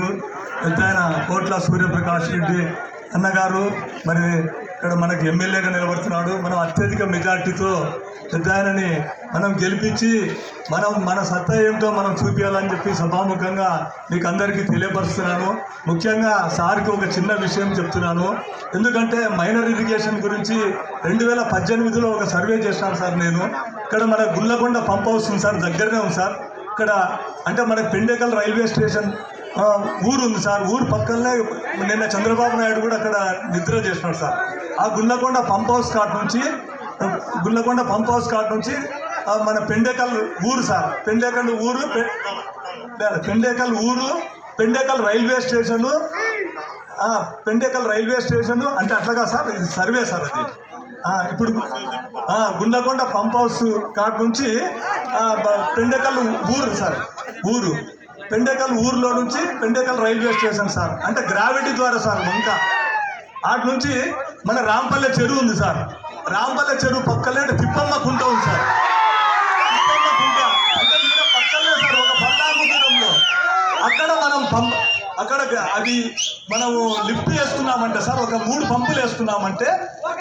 అధ్యక్షులు పెద్ద కోట్ల సూర్యప్రకాష్ రెడ్డి అన్నగారు మరి ఇక్కడ మనకి ఎమ్మెల్యేగా నిలబడుతున్నాడు. మనం అత్యధిక మెజార్టీతో పెద్ద ఆయనని మనం గెలిపించి మనం మన సత్తా ఏమిటో మనం చూపించాలని చెప్పి సభాముఖంగా మీకు అందరికీ తెలియపరుస్తున్నాను. ముఖ్యంగా సార్కి ఒక చిన్న విషయం చెప్తున్నాను. ఎందుకంటే మైనర్ ఇరిగేషన్ గురించి రెండు వేల పద్దెనిమిదిలో ఒక సర్వే చేశాను సార్ నేను. ఇక్కడ మన గుల్లకొండ పంప్ హౌస్ ఉంది సార్ దగ్గరనే ఉంది సార్. ఇక్కడ అంటే మన పెండేకల్ రైల్వే స్టేషన్ ఊరు ఉంది సార్. ఊరు పక్కనే నిన్న చంద్రబాబు నాయుడు కూడా అక్కడ నిద్ర చేసినాడు సార్. ఆ గుల్లకొండ పంప్ హౌస్ కాట్ నుంచి గుల్లకొండ పంప్ హౌస్ కాట్ నుంచి మన పెండేకల్ ఊరు సార్. పెండేకల్ ఊరు పెండేకల్ ఊరు Pendekal railway station Pendekal railway station అంటే అట్లాగా సార్ ఇది సర్వే సార్ అది. ఇప్పుడు గుండకొండ పంప్ హౌస్ కాట్ నుంచి ఆ, పెండేకల్ ఊరు సార్. ఊరు. పెండేకల్ ఊర్లో నుంచి పెండకల్ రైల్వే స్టేషన్ సార్. అంటే గ్రావిటీ ద్వారా సార్ వంక. అటు నుంచి మన రాంపల్లె చెరువు ఉంది సార్. రాంపల్లె చెరువు పక్కనే తిప్పమ్మ కుంట ఉంది సార్. తిప్పమ్మ కుంట. అంటే ఈడ పక్కనే సార్ ఒక పద్నాలుగు అక్కడ మనం పంప్ అక్కడ అది మనము లిఫ్ట్ వేస్తున్నామంటే సార్ ఒక మూడు పంపులు వేస్తున్నామంటే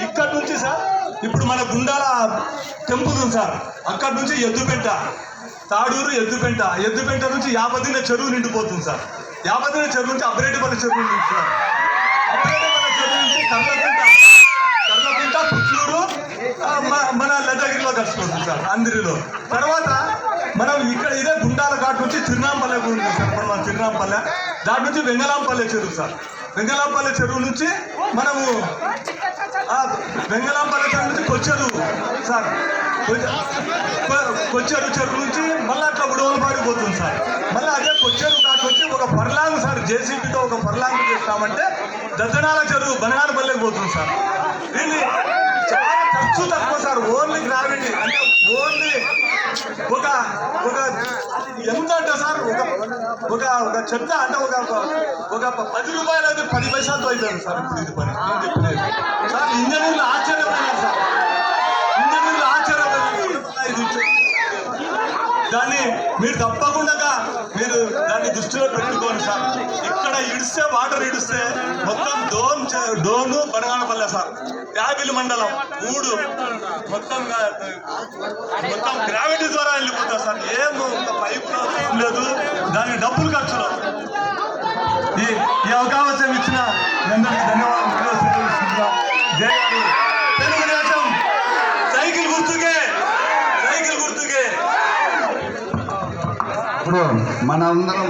ఇక్కడ నుంచి సార్ ఇప్పుడు మన గుండాల టెంపుల్ ఉంది సార్. అక్కడి నుంచి ఎద్దుపెంట తాడూరు ఎద్దుపెంట. ఎద్దుపెంట నుంచి యాపదిన చెరువు నిండిపోతుంది సార్. యాపదిన చెరువు నుంచి అబ్రేటిపల్లి చెరువు నుంచి సార్. అబ్రేటిపల్లి చెరువు నుంచి కర్లకుంట కర్లకుంట పుట్లూరు మన లద్దగిరిలో కలిసిపోతుంది సార్ అందరిలో. తర్వాత మనం ఇక్కడ ఇదే గుండాల ఘాట్ నుంచి తిరునాంపల్లె ఉంది సార్. మన తిరునాంపల్లె. దాని నుంచి వెంగళాంపల్లె చెరువు సార్. వెంగళాంపల్లె చెరువు నుంచి మనము ఆ, చెరువు నుంచి కొచ్చారు సార్. కొచ్చారు కొ- చెరువు నుంచి మళ్ళీ అట్లా గుడవలు పోతుంది సార్. మళ్ళీ అదే కొచ్చారు ఘాట్ వచ్చి ఒక పర్లాంగ్ సార్ జేసీబీతో ఒక పర్లాంగ్ చేస్తామంటే దద్దనాల చెరువు బనగానపల్లెకి పోతుంది సార్. దీన్ని చాలా ఖర్చు తక్కువ సార్ ఓన్లీ గ్రావిటీ అంటే ఓన్లీ ఒక ఒక ఎంత అంటే సార్? ఒక ఒక ఒక చెత్త అంటే ఒక ఒక పది రూపాయలు అయితే పది పైసలతో అవుతుంది సార్. ఇప్పుడు ఇది పని. సార్ ఇంజనీర్లు దాన్ని మీరు తప్పకుండా మీరు దాన్ని దృష్టిలో పెట్టుకోండి సార్. ఇక్కడ ఇడిస్తే వాటర్ ఇడిస్తే మొత్తం డోన్ చే- డోను బనగానపల్లె సార్. యాపిల్ మండలం మూడు మొత్తం మొత్తం గ్రావిటీ ద్వారా వెళ్ళిపోతా సార్. ఏం ఒక పైప్ ఏం లేదు. దానికి డబ్బులు ఖర్చులు ఈ అవకాశం ఇచ్చిన అందరికీ ధన్యవాదాలు. సైకిల్ మన అందరం